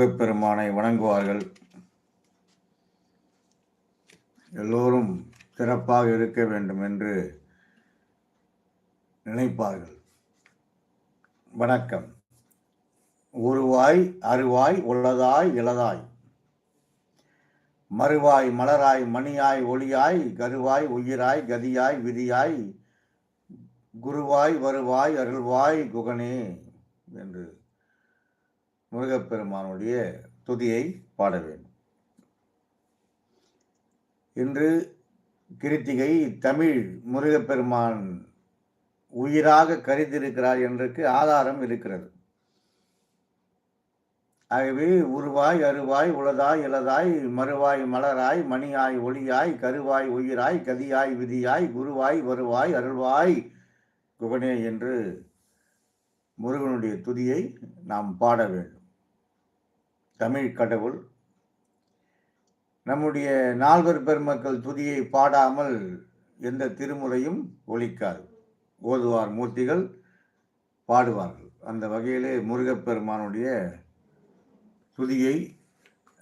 முருகப்பெருமானை வணங்குவார்கள். எல்லோரும் சிறப்பாக இருக்க வேண்டும் என்று நினைப்பார்கள். வணக்கம். உருவாய் அருவாய் உள்ளதாய் இளதாய். மறுவாய் மலராய் மணியாய் ஒளியாய் கருவாய் உயிராய் கதியாய் விதியாய் குருவாய் வருவாய் அருள்வாய் குகனே என்று முருகப்பெருமானுடைய துதியை பாட வேண்டும். இன்று கிருத்திகை தமிழ் முருகப்பெருமான் உயிராக கருதியிருக்கிறார் என்றுக்கு ஆதாரம் இருக்கிறது. ஆகவே உருவாய் அருவாய் உளதாய் இளதாய் மறுவாய் மலராய் மணியாய் ஒளியாய் கருவாய் உயிராய் கதியாய் விதியாய் குருவாய் வருவாய் அருள்வாய் குகனே என்று முருகனுடைய துதியை நாம் பாட வேண்டும். தமிழ் கடவுள். நம்முடைய நால்வர் பெருமக்கள் துதியை பாடாமல் எந்த திருமுறையும் ஒழிக்காது. ஓதுவார் மூர்த்திகள் பாடுவார்கள். அந்த வகையிலே முருகப்பெருமானுடைய துதியை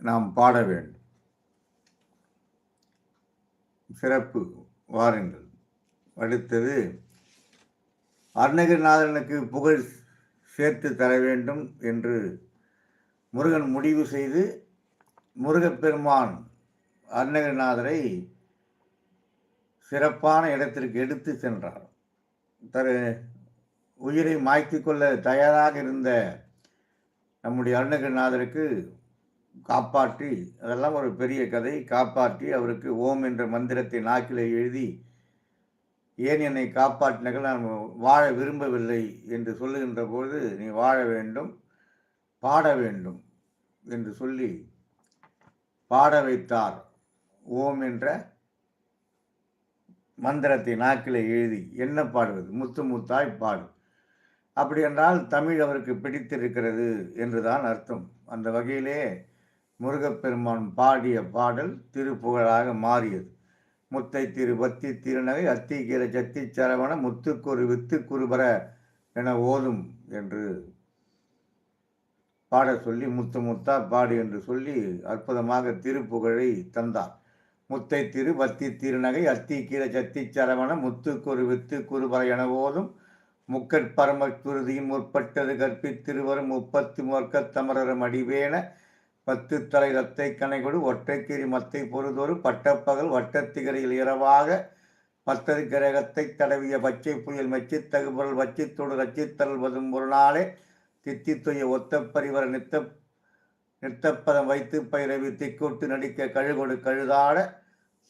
நாம் பாட வேண்டும். சிறப்பு வாருங்கள். அடுத்தது அருணகிரிநாதனுக்கு புகழ் சேர்த்து தர வேண்டும் என்று முருகன் முடிவு செய்து முருகப்பெருமான் அருணகிரிநாதரை சிறப்பான இடத்திற்கு எடுத்து சென்றார். தரு உயிரை மாய்த்து கொள்ள தயாராக இருந்த நம்முடைய அருணகிரிநாதருக்கு காப்பாற்றி அதெல்லாம் ஒரு பெரிய கதை காப்பாற்றி அவருக்கு ஓம் என்ற மந்திரத்தை நாக்கில் எழுதி ஏன் என்னை காப்பாற்றினர்கள்? நான் வாழ விரும்பவில்லை என்று சொல்லுகின்ற போது நீ வாழ வேண்டும் பாட வேண்டும் என்று சொல்லி பாட வைத்தார். ஓம் என்ற மந்திரத்தை நாக்கில் எழுதி என்ன பாடுவது? முத்து முத்தாய் பாடு. அப்படி என்றால் தமிழ் அவருக்கு பிடித்திருக்கிறது என்றுதான் அர்த்தம். அந்த வகையிலே முருகப்பெருமான் பாடிய பாடல் திருப்புகழாக மாறியது. முத்தை திரு பத்தி திருநகை அத்திகீர சத்தி சரவண முத்துக்குரு வித்துக்குருபர என ஓதும் என்று பாட சொல்லி முத்து முத்தா பாடு என்று சொல்லி அற்புதமாக திருப்புகழை தந்தார். முத்தை திரு பத்தி திருநகை அத்திகீர சத்தி சரவண முத்துக்குரு வித்துக்குருபர என போதும் முக்கட்பரம துருதியின் முற்பட்டது கற்பித்திருவரும் முப்பத்து முற்கத் தமரரும் அடிவேன. பத்து தலை ரத்தை கனைகொடு ஒற்றைக்கிரி மத்தை பொறுதொரு பட்டப்பகல் வட்டத்திகரையில் இரவாக. பத்தது கிரகத்தை தடவிய பச்சை புயல் மெச்சி தகுபொருள் வச்சித்தோடு ரச்சித்தல் வதும் ஒரு நாளே. தித்தித்துய ஒத்த பரிவர நித்த நித்தப்பதம் வைத்து பயிரவி திக்கூட்டு நடிக்க கழுகொடு கழுதாட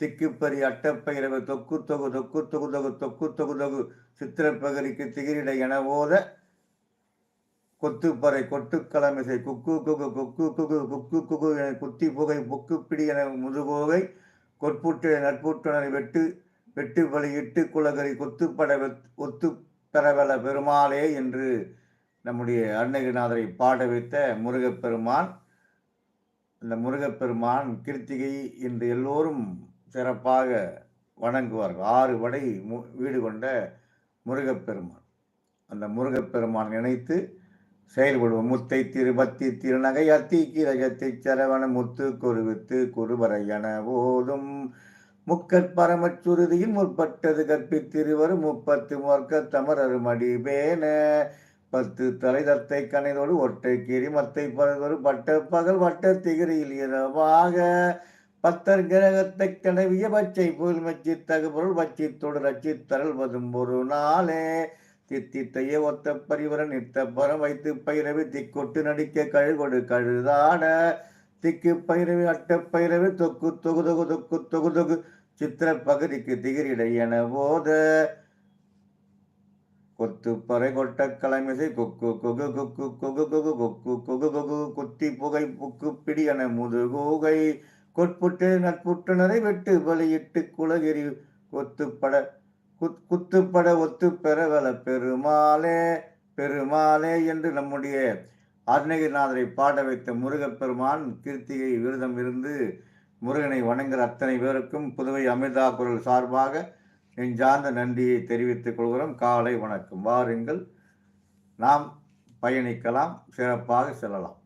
திக்குப்பறி அட்டப்பயிரவு தொக்கு தொகு தொக்கு தொகு தொகு தொக்கு தொகு தொகு சித்திரப்பகரிக்கு திகிரிட என ஓத கொத்துப்பறை கொட்டுக்களமிசை குக்கு குகு குக்கு குகு குக்கு குகு என குத்தி புகை புக்குப்பிடி என முதுகோகை கொட்புட்டு நட்புற்றுணரை வெட்டு வெட்டு பலியிட்டு குலகரி கொத்துப்பட ஒத்து பெறவல பெருமாளே என்று நம்முடைய அருணகிரிநாதரை பாட வைத்த முருகப்பெருமான் அந்த முருகப்பெருமான் கிருத்திகை என்று எல்லோரும் சிறப்பாக வணங்குவார்கள். ஆறு படை வீடு கொண்ட முருகப்பெருமான். அந்த முருகப்பெருமான் நினைத்து செயல்படுவோம். முத்தை திருபத்தி திருநகை அத்தி கிரகத்தை சரவண முத்து கொருவித்து குருவரையன போதும். முக்கற்பரமச்சுருதியில் முற்பட்டது கற்பித்திருவரும் முப்பத்து முற்க தமரரு மடிபேன. பத்து தலை தத்தை கனைதோடு ஒற்றை கீரி மத்தை பருதொரு பட்ட பகல் வட்ட திகிரியில் இரவாக. பத்தர் கிரகத்தை கனவிய பச்சை புயல் மச்சி தகுபொருள் பச்சி தொடர் அச்சி தரல் வதும் ஒரு நாளே. தித்தித்தைய ஒத்த பரிவரன் நித்த பரம் வைத்து பயிரவி திக்கொட்டு நடிக்க கழுகொடு கழுதாட. திக்கு பயிரவி அட்ட பயிரவி தொக்கு தொகு தொகு தொக்கு தொகு தொகு. சித்திர பகுதிக்கு திகிரிடை என போத. கொத்து பறை கொட்ட கலைமிசை கொக்கு கொகு கொக்கு கொகு கொகு கொக்கு கொகு கொகு குத்தி புகை புக்கு பிடி என முதுகோகை கொட்புட்டு நட்புட்டுனரை வெட்டு பலியிட்டு குலகிரி கொத்துப்பட குத் குத்துப்பட ஒத்து பெறவல பெருமாளே பெருமாளே என்று நம்முடைய அருணகிரிநாதரை பாட வைத்த முருகப்பெருமான் கீர்த்திகை விரதம் இருந்து முருகனை வணங்குகிற அத்தனை பேருக்கும் புதுவை அமிர்தா குரல் சார்பாக நெஞ்சார்ந்த நன்றியை தெரிவித்துக் கொள்கிறோம். காலை வணக்கம். வாருங்கள். நாம் பயணிக்கலாம். சிறப்பாக செல்லலாம்.